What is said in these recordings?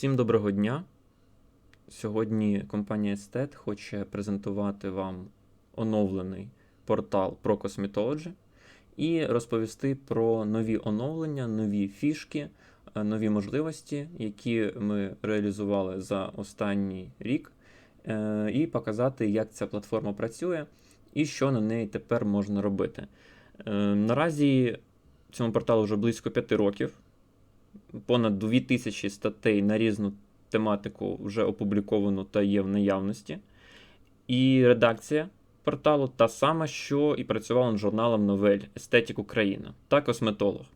Всім доброго дня. Сьогодні компанія Estet хоче презентувати вам оновлений портал про Cosmetology і розповісти про нові оновлення, нові фішки, е, нові можливості, які ми реалізували за останній рік, е, і показати, як ця платформа працює і що на неї тепер можна робити. Е, Наразі цьому порталу вже близько 5 років понад 2000 статей на різну тематику вже опубліковано та є в наявності. І редакція порталу та сама, що і працювала над журналом Новель Естетік Україна та косметолог.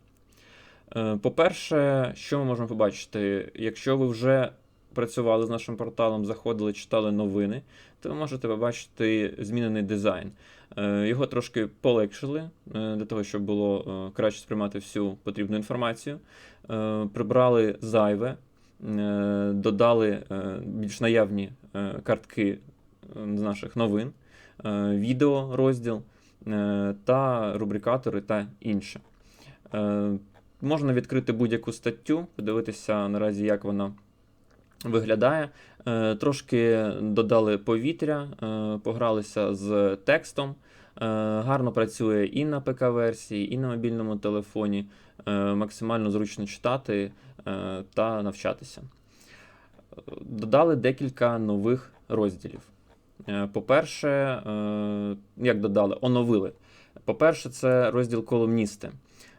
Е, По-перше, що ми можемо побачити? Якщо ви вже працювали з нашим порталом, заходили, читали новини, то ви можете побачити змінений дизайн. Е, Його трошки полегшили е, для того, щоб було е, краще сприймати всю потрібну інформацію. Прибрали зайве, додали більш наявні картки з наших новин, відео розділ та рубрикатори та інше. Можна відкрити будь-яку статтю, подивитися наразі, як вона виглядає. Е, Трошки додали повітря, е, погралися з текстом. Е, Гарно працює і на ПК-версії, і на мобільному телефоні. Максимально зручно читати та навчатися. Додали декілька нових розділів. По-перше, як додали, оновили. По-перше, це розділ колумністи.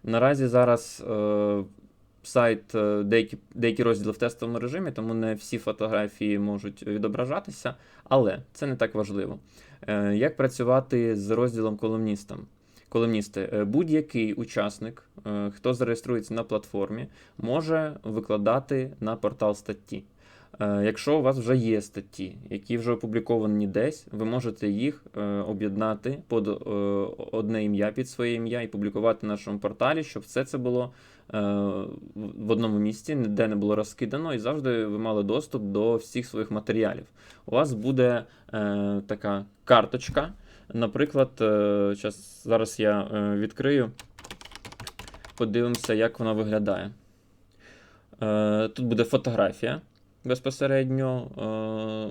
Наразі зараз сайт е, деякі, деякі розділи в тестовому режимі, тому не всі фотографії можуть відображатися, але це не так важливо. Е, Як працювати з розділом колумністам? Колумністи, Е, будь-який учасник, хто зареєструється на платформі, може викладати на портал статті. Е, Якщо у вас вже є статті, які вже опубліковані десь, ви можете їх е, об'єднати під е, одне ім'я, під своє ім'я і публікувати на нашому порталі, щоб все це було в одному місці, ніде не було розкидано, і завжди ви мали доступ до всіх своїх матеріалів. У вас буде така карточка. Наприклад, зараз я відкрию, подивимося, як вона виглядає. Тут буде фотографія безпосередньо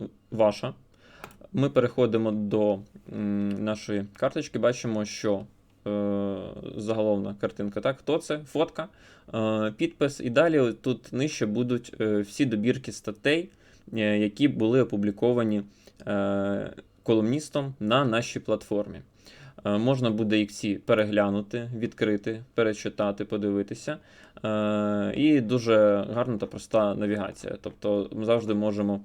е, ваша. Ми переходимо до нашої карточки, бачимо, що е, заголовна картинка. Так, хто це? Фотка, е, підпис. І далі тут нижче будуть всі добірки статей, які були опубліковані колумністом на нашій платформі. Е, Можна буде всі переглянути, відкрити, перечитати, подивитися. Е, І дуже гарна та проста навігація. Тобто ми завжди можемо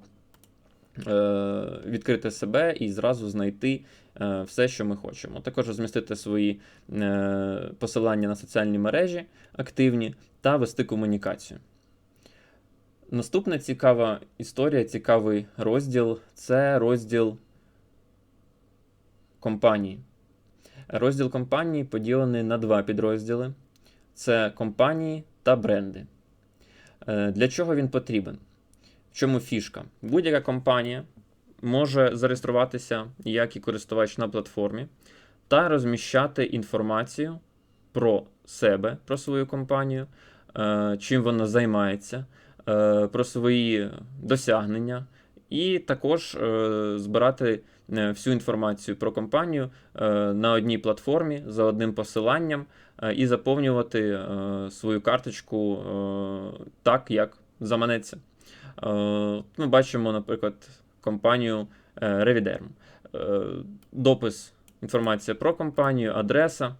е, відкрити себе і зразу знайти все, що ми хочемо. Також розмістити свої посилання на соціальні мережі активні та вести комунікацію. Наступна цікава історія, цікавий розділ це розділ компанії. Розділ компанії поділений на два підрозділи: це компанії та бренди. Е, Для чого він потрібен? В чому фішка? Будь-яка компанія може зареєструватися як і користувач на платформі та розміщати інформацію про себе, про свою компанію, е, чим вона займається, е, про свої досягнення, і також е, збирати е, всю інформацію про компанію е, на одній платформі за одним посиланням і заповнювати свою карточку так, як заманеться. Ми бачимо, наприклад, компанію Reviderm. Е, Допис, інформація про компанію, адреса,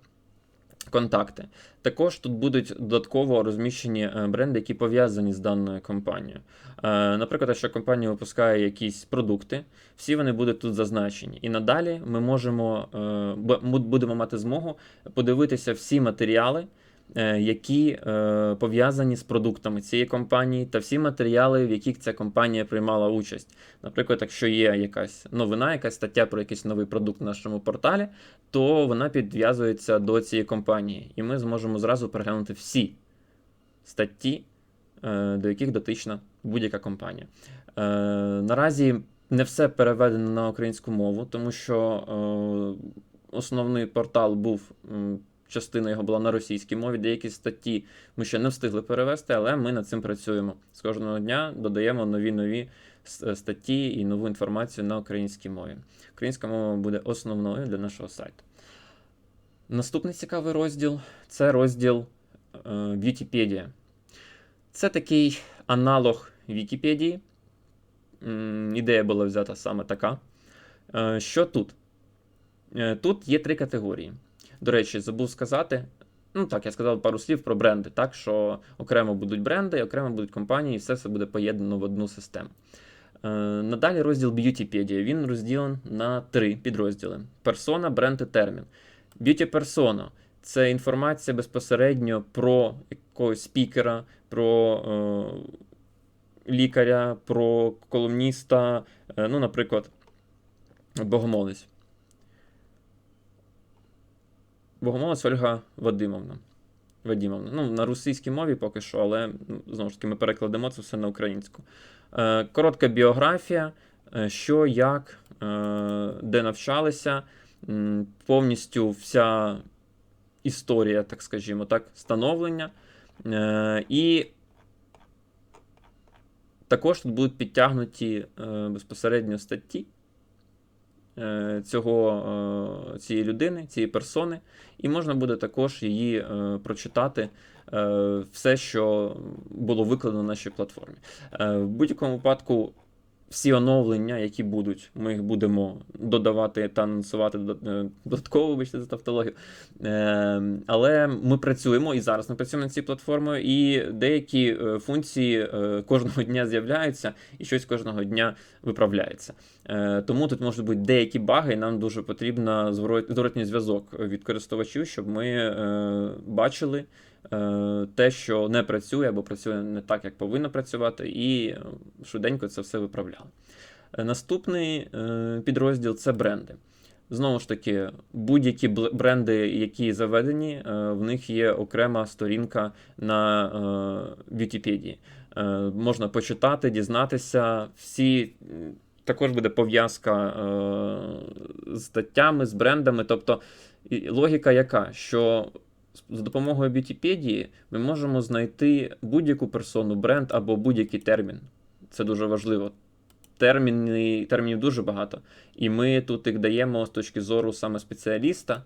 контакти. Також тут будуть додатково розміщені е, бренди, які пов'язані з даною компанією. Е, Наприклад, якщо компанія випускає якісь продукти, всі вони будуть тут зазначені. І надалі ми можемо е, будемо мати змогу подивитися всі матеріали, які е, пов'язані з продуктами цієї компанії, та всі матеріали, в яких ця компанія приймала участь. Наприклад, якщо є якась новина, якась стаття про якийсь новий продукт на нашому порталі, то вона підв'язується до цієї компанії, і ми зможемо зразу переглянути всі статті, е, до яких дотична будь-яка компанія. Е, Наразі не все переведено на українську мову, тому що е, основний портал був частина його була на російській мові. Деякі статті ми ще не встигли перевести, але ми над цим працюємо. З кожного дня додаємо нові нові статті і нову інформацію на українській мові. Українська мова буде основною для нашого сайту. Наступний цікавий розділ це розділ е, Вікіпедія. Це такий аналог Вікіпедії. Ідея була взята саме така. Е, Що тут? Е, Тут є три категорії. До речі, забув сказати. Ну так, я сказав пару слів про бренди, так що окремо будуть бренди, окремо будуть компанії, і все це буде поєднано в одну систему. Е, Надалі розділ Beautypedia. Він розділений на три підрозділи: персона, бренд і термін. Beauty persona – це інформація безпосередньо про якогось спікера, про е, лікаря, про колумніста, е, ну, наприклад, Богомолець. Богомолець Ольга Вадимовна. Вадимовна. Ну, на російській мові поки що, але ну, знову ж таки ми перекладемо це все на українську. Е, коротка біографія, е, що, як, е, де навчалися, повністю вся історія, так скажімо, так, становлення. І також тут будуть підтягнуті безпосередньо статті цього, е, цієї людини, цієї персони, і можна буде також її е, прочитати. е, Все, що було викладено на нашій платформі. Е, В будь-якому випадку, всі оновлення, які будуть, ми їх будемо додавати та анонсувати е, додатково, вибачте за тавтологію. Е, Але ми працюємо і зараз ми працюємо над цією платформою, і деякі е, функції кожного дня з'являються, і щось кожного дня виправляється. Тому тут можуть бути деякі баги, і нам дуже потрібен зворотній зв'язок від користувачів, щоб ми бачили те, що не працює або працює не так, як повинно працювати, і е, швиденько це все виправляли. Е, Наступний е, підрозділ це бренди. Знову ж таки, будь-які бренди, які заведені, е, в них є окрема сторінка на е, Вікіпедії. Е, Можна почитати, дізнатися. Всі також буде пов'язка е, з статтями, з брендами. Тобто логіка яка? Що за допомогою Вікіпедії ми можемо знайти будь-яку персону, бренд або будь-який термін. Це дуже важливо. Терміни, термінів дуже багато. І ми тут їх даємо з точки зору саме спеціаліста,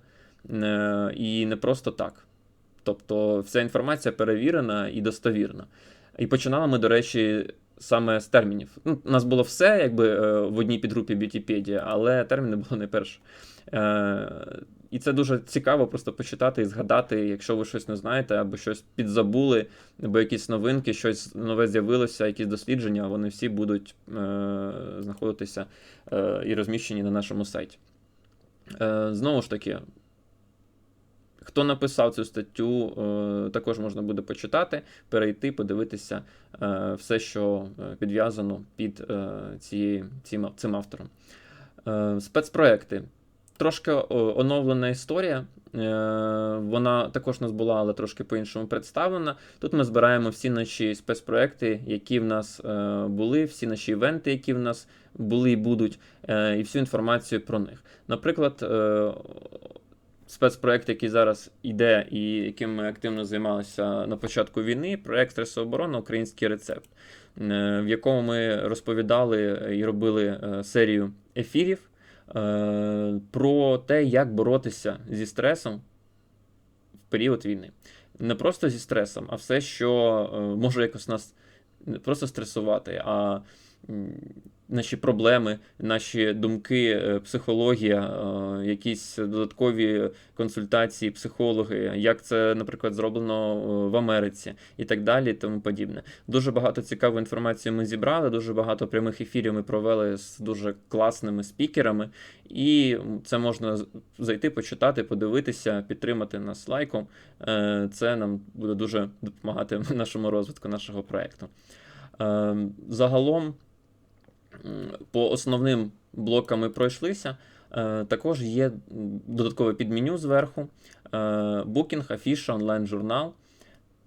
е, і не просто так. Тобто вся інформація перевірена і достовірна. І починали ми, до речі, саме з термінів. Ну, у нас було все якби е, в одній підгрупі Beautypedia, але терміни були найперше. Е, І це дуже цікаво просто почитати і згадати, якщо ви щось не знаєте, або щось підзабули, або якісь новинки, щось нове з'явилося, якісь дослідження, вони всі будуть е, знаходитися е, і розміщені на нашому сайті. Е, Знову ж таки, хто написав цю статтю, е, також можна буде почитати, перейти, подивитися е, все, що е, підв'язано під е, цією, цим, цим автором. Е, Спецпроекти. Трошки оновлена історія. Е, Вона також у нас була, але трошки по-іншому представлена. Тут ми збираємо всі наші спецпроекти, які в нас е, були, всі наші івенти, які в нас були і будуть, е, і всю інформацію про них. Наприклад, спецпроект, який зараз йде і яким ми активно займалися на початку війни, проект стресооборона Український рецепт, в якому ми розповідали і робили серію ефірів про те, як боротися зі стресом в період війни. Не просто зі стресом, а все, що е, може якось нас не просто стресувати, а наші проблеми, наші думки, е, психологія, е, якісь додаткові консультації, психологи, як це, наприклад, зроблено е, в Америці і так далі, і тому подібне. Дуже багато цікавої інформації ми зібрали, дуже багато прямих ефірів ми провели з дуже класними спікерами, і це можна зайти, почитати, подивитися, підтримати нас лайком. Це нам буде дуже допомагати в нашому розвитку нашого проекту. Е, Загалом, по основним блокам ми пройшлися. Е, Також є додаткове підменю зверху. Е, Booking, афіша, онлайн-журнал.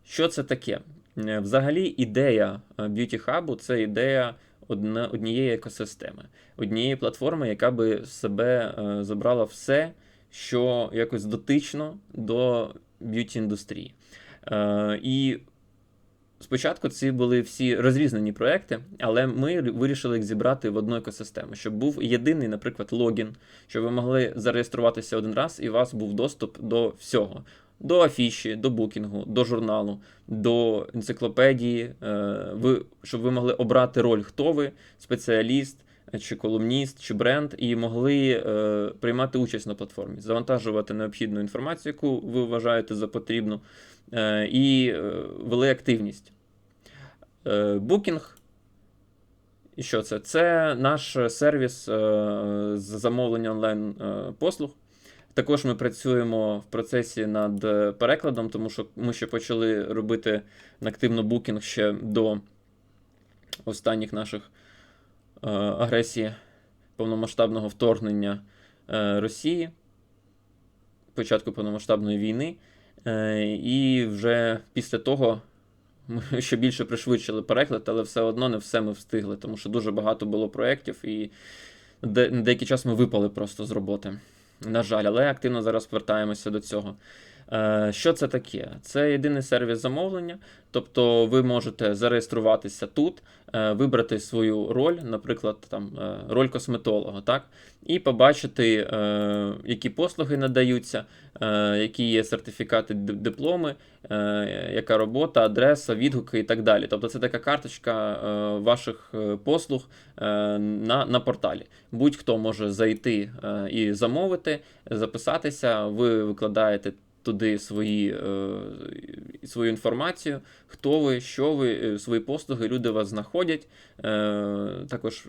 Що це таке? Е, Взагалі, ідея Beauty Hub це ідея однієї екосистеми, однієї платформи, яка би в себе забрала все, що якось дотично до б'юті індустрії. І спочатку ці були всі розрізнені проекти, але ми вирішили їх зібрати в одну екосистему, щоб був єдиний, наприклад, логін, щоб ви могли зареєструватися один раз, і у вас був доступ до всього. До афіші, до букінгу, до журналу, до енциклопедії, е, ви, щоб ви могли обрати роль, хто ви, спеціаліст, чи колумніст, чи бренд, і могли е, приймати участь на платформі, завантажувати необхідну інформацію, яку ви вважаєте за потрібну, е, і е, вели активність. Е, букінг. І що це? Це наш сервіс е, з замовлення онлайн е, послуг. Також ми працюємо в процесі над перекладом, тому що ми ще почали робити активно букінг ще до останніх наших е, агресії повномасштабного вторгнення е, Росії, початку повномасштабної війни. Е, і вже після того ми ще більше пришвидшили переклад, але все одно не все ми встигли, тому що дуже багато було проєктів, і деякий час ми випали просто з роботи. На жаль, але активно зараз повертаємося до цього. Е, Що це таке? Це єдиний сервіс замовлення, тобто ви можете зареєструватися тут, е, вибрати свою роль, наприклад, там е, роль косметолога, так, і побачити, які послуги надаються, які є сертифікати, дипломи, яка робота, адреса, відгуки і так далі. Тобто це така карточка ваших послуг на, на порталі. Будь-хто може зайти і замовити, записатися, ви викладаєте туди свої, е, свою інформацію, хто ви, що ви, е, свої послуги, люди вас знаходять, е, також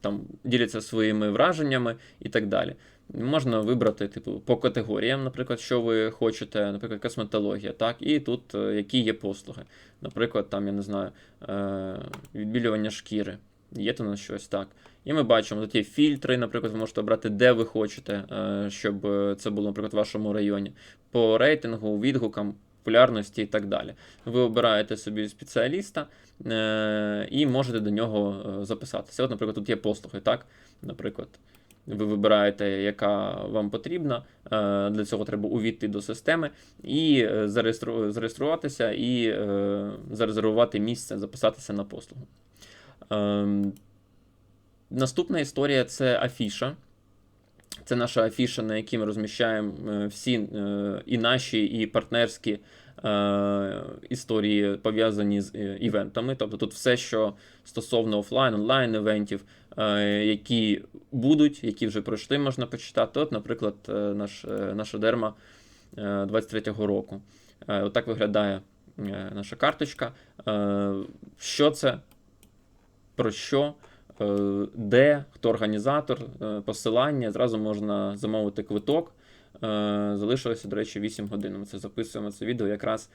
там діляться своїми враженнями і так далі. Можна вибрати, типу, по категоріям, наприклад, що ви хочете, наприклад, косметологія, так, і тут е, які є послуги. Наприклад, там, я не знаю, е, відбілювання шкіри. Є то на щось так. І ми бачимо, є фільтри, наприклад, ви можете обрати, де ви хочете, е, щоб е, це було, наприклад, в вашому районі, по рейтингу, відгукам, популярності і так далі. Ви обираєте собі спеціаліста е, і можете до нього записатися. От, наприклад, тут є послуги, так? Наприклад, ви вибираєте, яка вам потрібна. Для цього треба увійти до системи і зареєструватися і зарезервувати місце, записатися на послугу. Ем, Наступна історія це афіша. Це наша афіша, на якій ми розміщаємо е, всі е, і наші, і партнерські е, історії пов'язані з івентами. Тобто тут все, що стосовно офлайн, онлайн івентів, які будуть, які вже пройшли, можна почитати. От, наприклад, наш, наша дерма е, 23-го року. Отак виглядає наша карточка. Що це? Про що? Е, де, хто організатор, е, посилання, зразу можна замовити квиток. Е, Залишилося, до речі, 8 годин. Ми це записуємо це відео якраз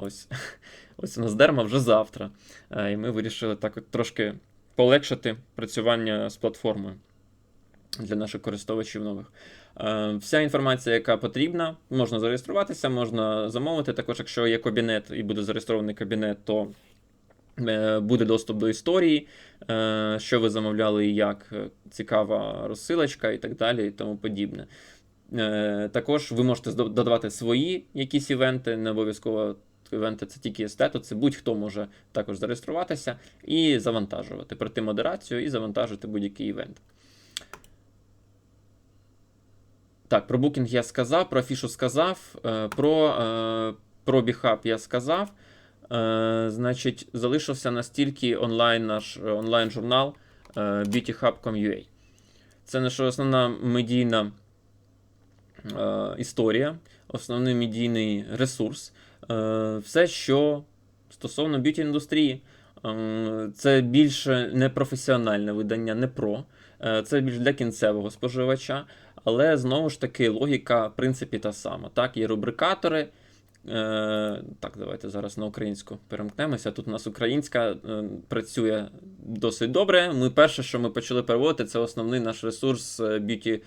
ось, ось у нас дерма вже завтра. І ми вирішили так трошки полегшити працювання з платформою для наших користувачів нових. Вся інформація, яка потрібна, можна зареєструватися, можна замовити. Також, якщо є кабінет і буде зареєстрований кабінет, то буде доступ до історії, е, що ви замовляли і як, е, цікава розсилочка і так далі, і тому подібне. Е, Також ви можете додавати свої якісь івенти, не обов'язково івенти це тільки естету, це будь-хто може також зареєструватися і завантажувати, пройти модерацію і завантажити будь-який івент. Так, про букінг я сказав, про афішу сказав, е, про, е, про BeHub я сказав. Е, Значить, залишився настільки онлайн наш е, онлайн-журнал е, beautyhub.com.ua. Це наша основна медійна е, історія, основний медійний ресурс. Е, Все, що стосовно б'юті індустрії. Е, Це більше не професіональне видання, не про. Е, Це більш для кінцевого споживача. Але знову ж таки логіка, в принципі, та сама. Так, є рубрикатори. Е, так, давайте зараз на українську перемкнемося. Тут у нас українська е, працює досить добре. Ми перше, що ми почали переводити, це основний наш ресурс е, Beauty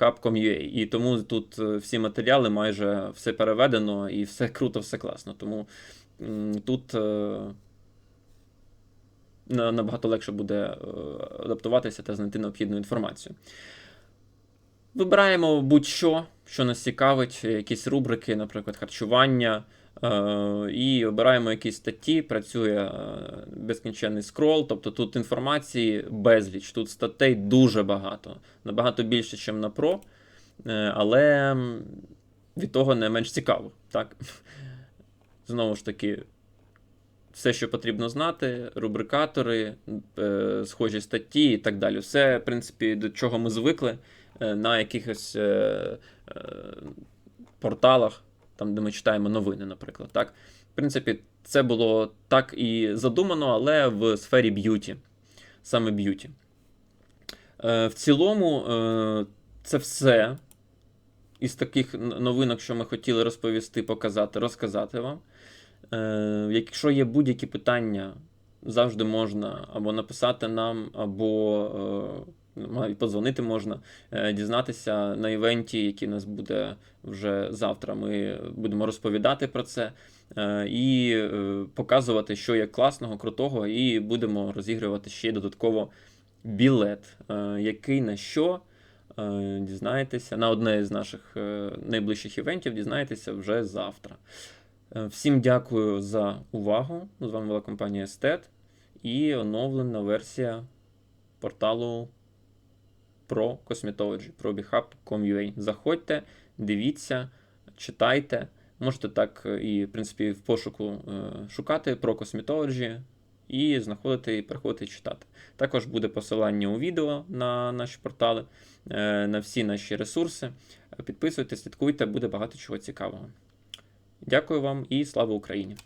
Hub.com.ua. І тому тут всі матеріали майже все переведено і все круто, все класно. Тому тут набагато легше буде адаптуватися та знайти необхідну інформацію. Вибираємо будь-що, що нас цікавить, якісь рубрики, наприклад, харчування. е, І обираємо якісь статті, працює е, безкінченний скрол, тобто тут інформації безліч, тут статей дуже багато, набагато більше, ніж на Pro, е, але від того не менш цікаво. Так? Знову ж таки, все, що потрібно знати, рубрикатори, е, схожі статті і так далі. Все, в принципі, до чого ми звикли е, на якихось е, е, порталах, там, де ми читаємо новини, наприклад. Так? В принципі, це було так і задумано, але в сфері б'юті. Саме б'юті. Е, в цілому, е, це все із таких новинок, що ми хотіли розповісти, показати, розказати вам. Е, якщо є будь-які питання, завжди можна або написати нам, або е, навіть подзвонити можна, е, дізнатися на івенті, який у нас буде вже завтра. Ми будемо розповідати про це е, і е, показувати, що є класного, крутого, і будемо розігрувати ще додатково білет, який на що. Дізнаєтеся на одне з наших найближчих івентів, дізнаєтеся вже завтра. Всім дякую за увагу. З вами була компанія Estet і оновлена версія порталу про Cosmetology, про BHub.com.ua. Заходьте, дивіться, читайте. Можете так е, і, в принципі, в пошуку е, шукати про Cosmetology і знаходити і переходити читати. Також буде посилання у відео на наші портали, е, на всі наші ресурси. Підписуйтесь, слідкуйте, буде багато чого цікавого. Дякую вам і слава Україні!